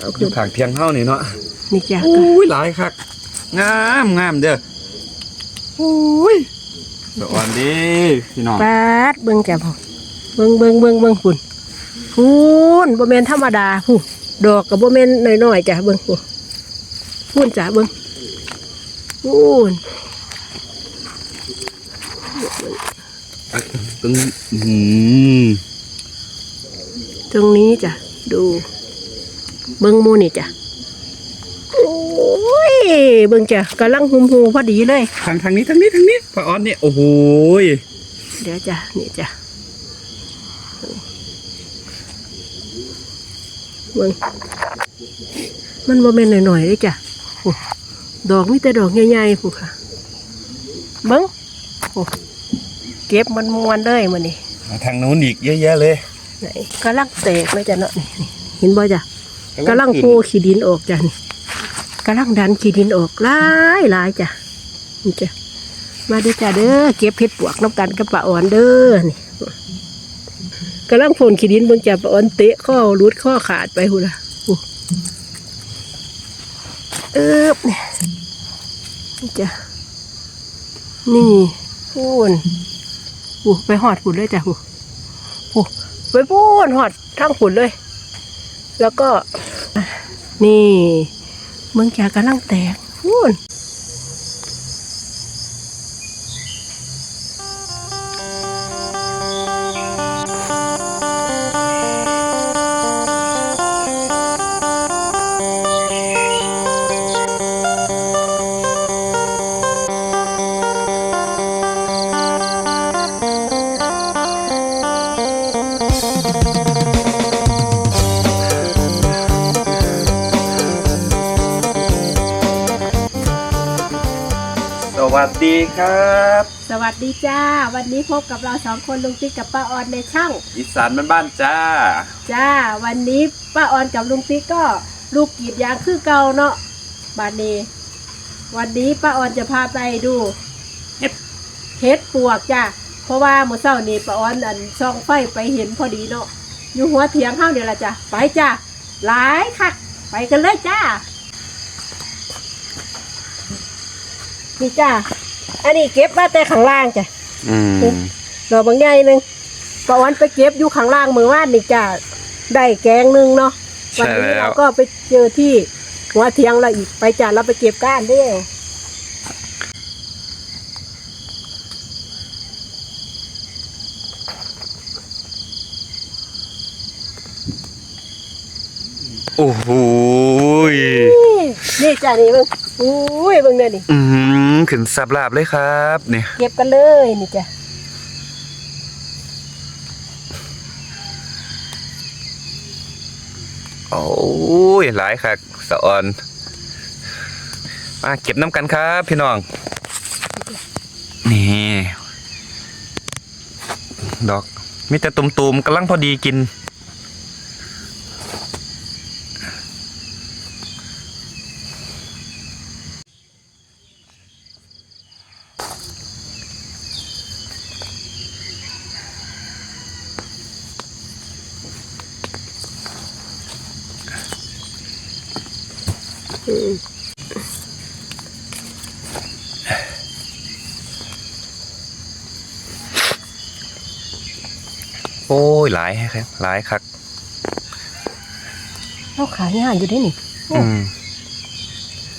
เอาอขึ้ยู่นข้างเทียงเฮานี่เนาะนี่จ้ะอุ้ยหลายคักงามงามเด้ออุ้ยสวัสดีพี่น้องปาดเบิ่งจ้ะพ่อเบิ่งเบิ่งเบิ่งเบิ่งพุ่นพุ่นบ่แม่นธรรมดาพุ่นดอกก็บ่แม่นน้อยๆจ้ะเบิ่งพุ่นพุ่นจ้ะเบิ่งพุ่นตึงอื้อหือตรงนี้จ้ะดู เบิ่งหมูนี่จ้ะโอ้ยเบิ่งจ้ะกำลังหุมหูพอดีเลยทางทางนี้ทางนี้ทางนี้พระออนนี่โอ้โหยเดี๋ยวจ้ะนี่จ้ะเบิ่งมันบ่แม่นหน่อยๆเลยจ้ะโอ้ดอกมีแต่ดอกใหญ่ๆผู้ค่ะ เบิ่งโอ้เก็บมันมวนเลยมันนี่ทางนู้นอีกเยอะแยะเลยไหนกำลังแตกเลยจ้ะเนาะนี่นี่เห็นบ่จ้ะ กำลังโพขี้ดินออกจ้ะนี่กำลังดันขี้ดินออกหลายหลายจ้ะนี่จ้ะมาเด้อจ้ะเด้อเก็บเพชรปวกน้ำกันกับป้าอ่อนเด้อนี่กำลังโผลขี้ดินเบิ่งจ้ะป้าอ่อนเตะข้อรุดข้อขาดไปหูละอู้เอ๊บเนี่ยนี่จ้ะนี่พูนอู้ไปหอดฝุ่นเลยจ้ะหูอู้ไปพูนหอดทั้งฝุ่นเลย แล้วก็นี่เมืองจากกำลังแตกพูน ครับ สวัสดีจ้า วันนี้พบกับเราสองคนลุงติ๊กกับป้าออนในช่องอีสานบ้านๆจ้า จ้า วันนี้ป้าออนกับลุงติ๊กก็ลูกกรีดยางคือเก่าเนาะบานนี้ วันนี้ป้าออนจะพาไปดูเห็ด เห็ดปวกจ้าเพราะว่าเมื่อเช้านี้ป้าออนอันช่องไฟไปเห็นพอดีเนาะอยู่หัวเถียงเฮาเนี่ยละจ้ะไปจ้าหลายคักไปกันเลยจ้านี่จ้า อันนี้เก็บมาแต่ข้างล่างจ้ะอืมดอกบางใหญ่หนึ่งป้าวันไปเก็บอยู่ข้างล่างมือว่านนี่จ้ะได้แกงหนึ่งเนาะวัใช่นี้แล้เราว ก็ไปเจอที่หัวเทียงเราอีกไปจ้ะเราไปเก็บก้านเด้วโอ้โหยนี่จ้ะนี่เบิ่งอุ้ยเบิ่งเนี่ยนี่ อืม ขึ้นสับลาบเลยครับเนี่ยเก็บกันเลยนี่จ้ะโอ้ยหลายคักสะออนมาเก็บน้ำกันครับ พี่น้อง นี่ ดอกมีแต่ตุ่มๆกำลังพอดีกินายครับหลายคักเราขายง่ายอยู่ได้นี่อืม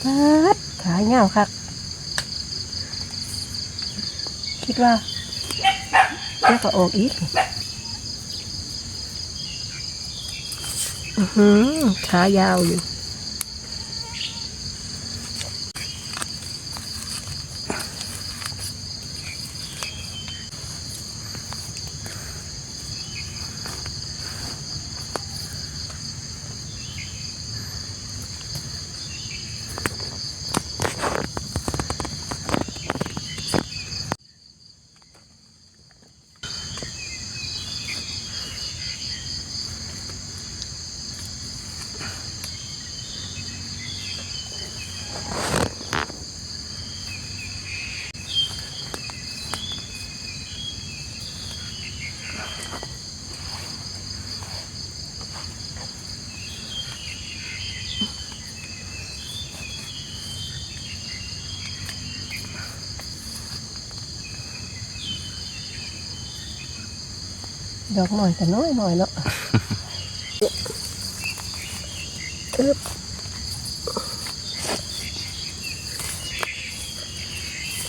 ปัดขายง่ายครับคิดว่าแล้วก็ออกอีกอือหือขายาวอยู่ ดอกหน่อยแต่น้อยหน่อยเนาะอึ๊บ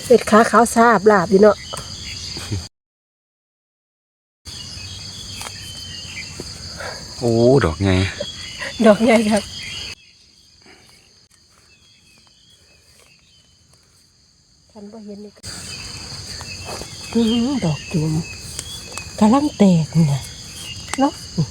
เป็ดขาขาวซาบลาบดีเนาะโอ้ดอกไงดอกใหญ่ครับท่านบ่เห็นนี่ก็อื้อหือดอกจุ่ม กำลังแตกนี่นะเนาะนี่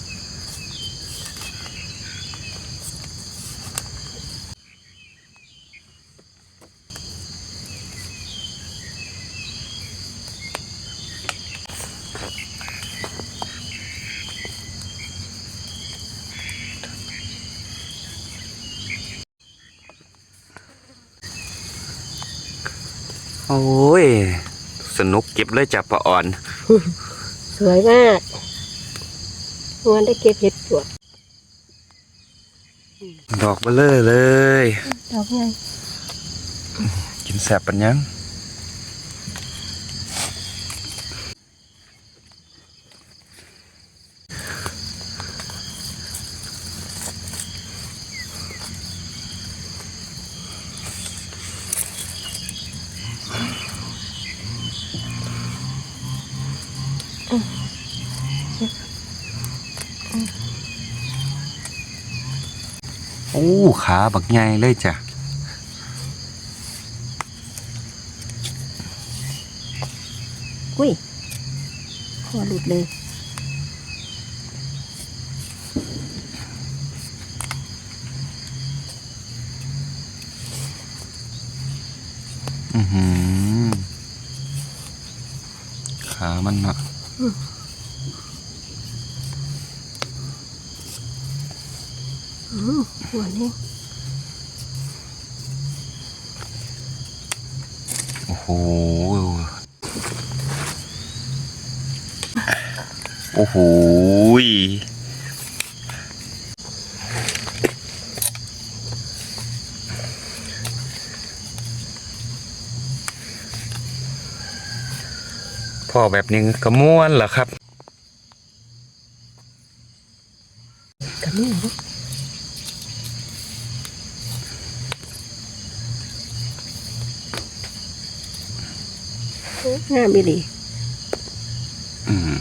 โอ้ย สนุกเก็บเลยจับปลาอ่อน สวยมากวันได้เก็บเห็ดปวดดอกเบลอเลย ดอกใหญ่กินแสบปัญญัง โอ้ขา บักใหญ่เลยจ้ะอุ้ยคอหลุดเลยอือหือขามันเนาะอืมหัวนี่ โอ้โหโอ้โหพ่อแบบนี้ก็ม้วนเหรอครับกับนี่เนาะโอ้งามอีห ลีอืม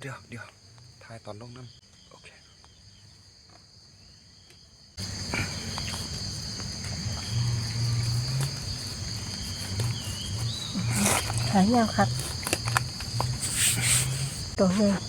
เดี๋ยวเดี๋ยวถ่ายตอนลงน้ำโอเค ขายาวครับ ตัวใหญ่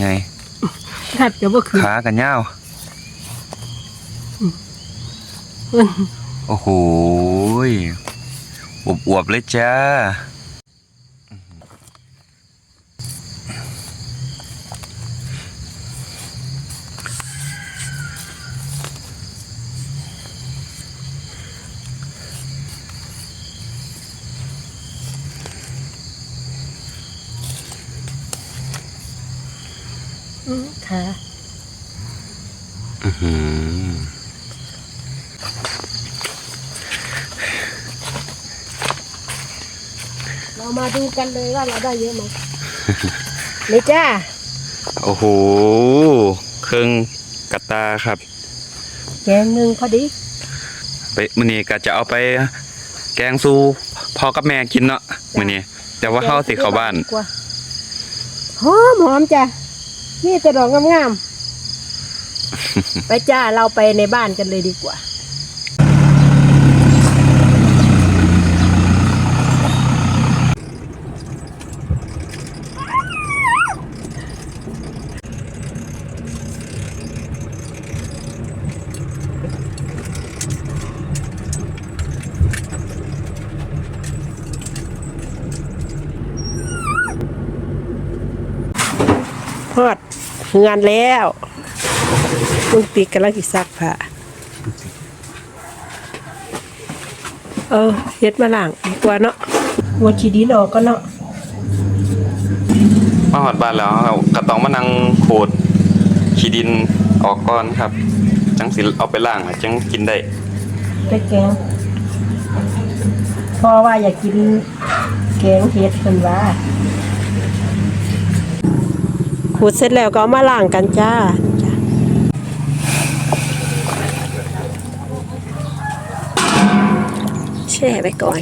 ไงถัดจะบ่ขึ้นขากันยาวเพิ่นโอ้โหยอวบๆเลยจ้า ออืมค่ะอื้อหือเรามาดูกันเลยว่าเราได้เยอะไหมนี่จ้า โอ้โหเครื่องกระตาครับแกงหนึ่งพอดี ไปมื้อนี้ก็จะเอาไปแกงสู้พ่อกับแม่กินเนาะมื้อนี้แต่ว่าเฮาสิเข้าบ้านกว่าหอมหอมจ้ะ นี่แต่ดอกงามๆ ไปจ้าเราไปในบ้านกันเลยดีกว่า งานแล้วลุงปีกกำลังสิซักผ้าเออเฮ็ดมาล้างดีกว่าเนาะหัวขี้ดินออกก็เนาะมาหอดบ้านแล้วเราก็ต้องมานั่งขูดขี้ดินออกก่อนครับ จังสิเอาไปล้างอะจังกินได้ไปแกงพ่อว่าอยากกินแกงเฮ็ดเพิ่นว่า ขูดเสร็จแล้วก็เอามาล้างกันจ้าแช่ไปก่อน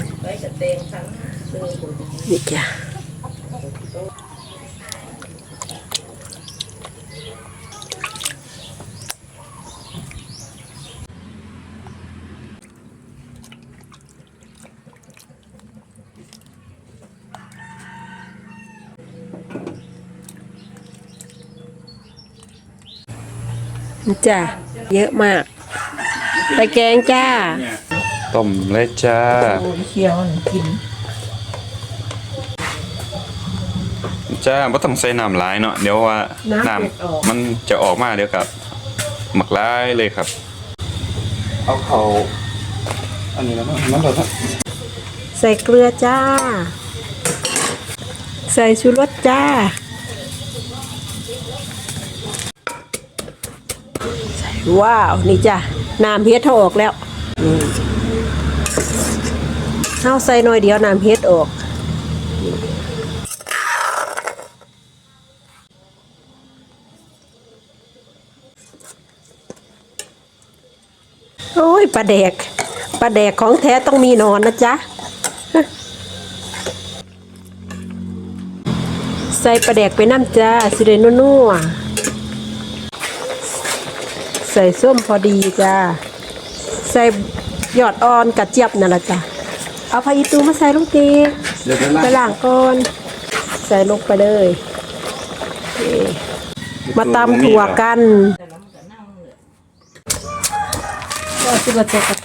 นี่จ้ะ จ้ะเยอะมาก ไปแกงจ้า ต้มเลยจ้าเคี่ยวกินจ้าบ่ต้องใส่น้ำหลายเนาะเดี๋ยวว่าน้ำจะออกมันจะออกมาเดี๋ยวกับ หมักหลายเลยครับ เอาเขาอันนี้แล้วมันโดนใส่เกลือจ้า ใส่ชูรสจ้า ใส่ ว้าวนี่จ้ะน้ำเฮ็ดเขาออกแล้วอืมเอาใส่หน่อยเดียวน้ำเฮ็ดออกโอ้ยปลาแดกปลาแดกของแท้ต้องมีนอนนะจ๊ะ ใส่ปลาแดกไปน้ำจ้าสิเรนัวๆ ใส่ส้มพอดีจ้าใส่หยอดอ่อนกระเจี๊ยบนั่นแหละจ้ะเอาพายิตูมาใส่ลงตีเดี๋ยวไปล้างก่อนใส่ลงไปเลยโอเคมาตำถั่วกันก็สิบเจ็ดกับ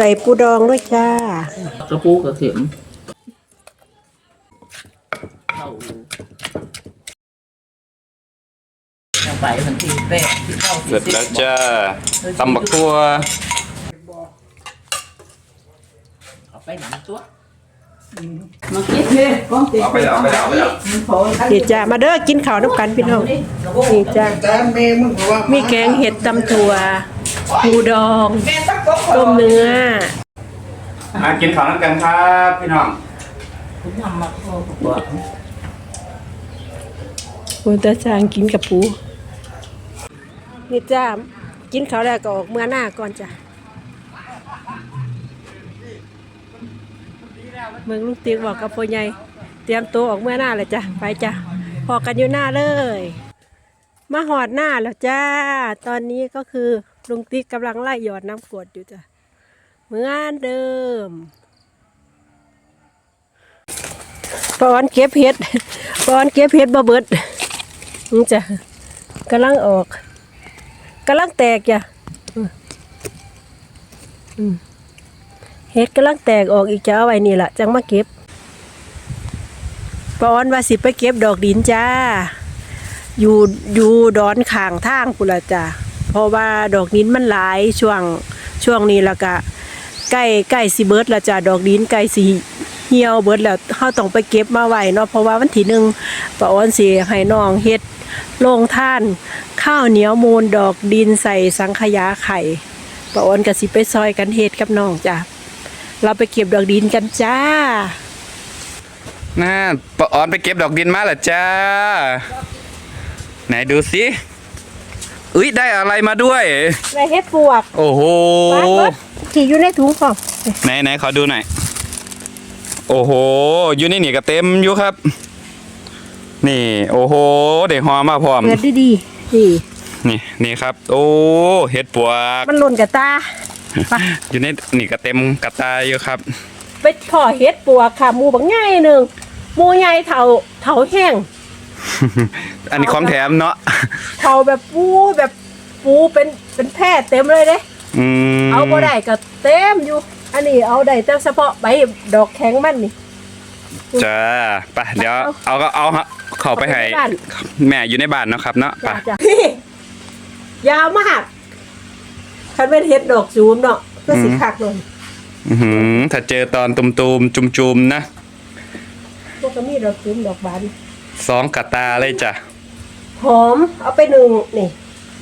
ใส่ปูดองด้วยจ้ากระปูกระเข็มเข้าเข้าไปทันทีแปะที่เข้าเสร็จแล้วจ้าตำบักทั่วเอาไปหนังตัวมาคิดเลยก้องเต็มเอาไปแล้วเอาไปแล้วเอาไปแล้วนี่จ้ามาเด้อกินข้าวน้ำกันพี่น้องนี่จ้ามีแกงเห็ดตำถั่ว ปูดองต้มเนื้อมากินข้าวน้ำกันครับพี่น้องผมทำมาพ่อบอกปูตาจางกินกับปูนี่จ้ากินข้าวแล้วก็ออกเมื่อหน้าก่อนจ้ะเมืองลูกติ๊กบอกกับพ่อใหญ่เตรียมตัวออกเมื่อหน้าเลยจ้ะไปจ้ะพอกันอยู่หน้าเลย มาหอดหน้าแล้วจ้า ตอนนี้ก็คือ ลุงติ๊กกำลังไล่หยอดน้ำกรดอยู่จ้ะเหมือนเดิมปอนเก็บเห็ดปอนเก็บเห็ดบ่เบิดนี่จ้ะกำลังออกกำลังแตกจ้ะเห็ดกำลังแตกออกอีกจะเอาไว้นี่แหละจังมาเก็บปอนว่าสิไปเก็บดอกดินจ้า อยู่อยู่ดอนข้างทางพุ่นละจ้ะ เพราะว่าดอกนิ้นมันหลายช่วงช่วงนี้แล้วก็ใกล้ใกล้สิเบิร์ดล้วจ้ะดอกนิ้นใกล้สิเหี่ยวเบิดแล้วเฮาต้องไปเก็บมาไว้เนาะเพราะว่าวันที่หนึ่งป้าอ้อนสิให้น้องเฮ็ดโรงท่าน ข้าวเหนียวมูลดอกดินใส่สังขยาไข่ป้าอ้อนก็สิไปซอยกันเฮ็ดกับน้องจ้ะเราไปเก็บดอกดินกันจ้าน่าปะออนไปเก็บดอกดินมาเหรอจ้า ไหนดูสิ อุ้ยได้อะไรมาด้วยได้เฮ็ดปวกโอ้โหปาดเบิดขี่อยู่ในถุงของไหนไหนขอดูหน่อยโอ้โหอยู่นี่นี่ก็เต็มอยู่ครับ นี่ โอ้โหเด็กหอมมาพร้อมเปิดดีๆนี่นี่นี่ครับ โอ้เห็ดปวกมันหล่นกับตา ไป อยู่ในนี่ก็เต็มกระตายอยู่ครับ ไปพ่อเฮ็ดปวกค่ะหมูบักใหญ่หนึ่งหมูใหญ่เถาเถาแห้ง อันนี้ของแถมเนาะเถาแบบปูแบบปูเป็นเป็นแพร่เต็มเลยเด้อืมเอาบ่ได้ก็เต็มอยู่ อันนี้เอาได้แต่เฉพาะใบดอกแข็งมันนี่ จ้าไปเดี๋ยวเอาก็เอาฮะเข้าไปให้บ้าน แม่อยู่ในบ้านเนาะครับเนาะไปจ้ะจ้ะพี่ยาวมากคันเป็นเฮ็ดดอกจูมเนาะก็สิคักเลยอื้อหือถ้าเจอตอนตุมๆจุมๆนะ พวกก็มีดอกจูมดอกบาน สองกระตาเลยจ้ะหอมเอาไปหนึ่งนี่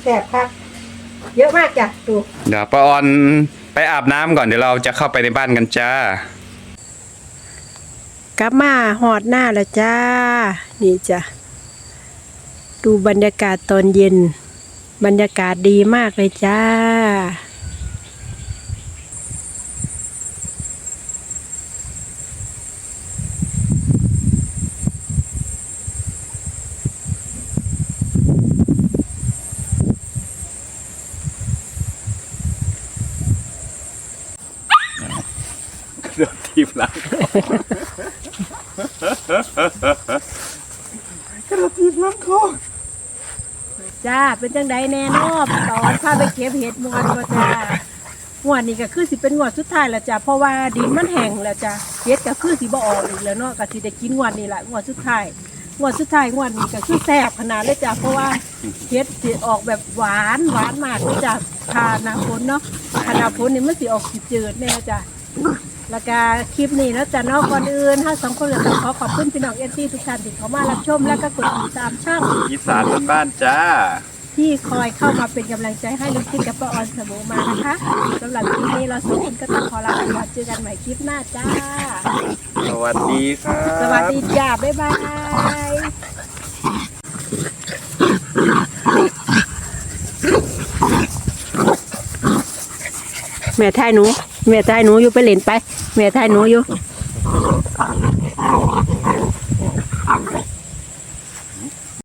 แซ่บคักเยอะมากจ้ะดูเดี๋ยวป้าออนไปอาบน้ำก่อนเดี๋ยวเราจะเข้าไปในบ้านกันจ้า กลับมาหอดหน้าแล้วจ้า นี่จ้ะ ดูบรรยากาศตอนเย็น บรรยากาศดีมากเลยจ้า เดี๋ยวทีมหลังกระทีมหลังคอจ้าเป็นจังไดแน่นอบตอนพาไปเก็บเห็ดมวนก็จ้างวดนี้ก็คือสิเป็นงวดสุดท้ายแล้วจ้ะเพราะว่าดินมันแห้งแล้วจ้ะเห็ดก็คือสิบ่ออกอีกแล้วเนาะก็สิได้กินงวดนี้แหละงวดสุดท้ายงวดสุดท้ายงวดนี้ก็คือแซ่บขนาดเลยจ้ะเพราะว่าเห็ดสิออกแบบหวานหวานมากเลยจ้ะทาหนาฝนเนาะทาหนาฝนนี่มันสิออกสิจืดแน่จ้ะ แล้วก็คลิปนี้แล้วจ้ะเนอกก่อนอื่นถ้าสองคนเลยขอขอบคุณพี่น้องเอซีทุกท่านที่เข้ามารับชมแล้วก็กดติดตามช่องอีสานบ้านๆจ้า ที่คอยเข้ามาเป็นกำลังใจให้ลูกทิศกับป้าออนเสมอมานะคะสำหรับคลิปนี้เราสองคนก็ต้องขอลาไปก่อนเจอกันใหม่คลิปหน้าจ้า สวัสดีครับ สวัสดีจ้า บ๊ายบายแม่ทายหนู แม่ทายหนูอยู่ไปเล่นไป แม่ทายหนูอยู่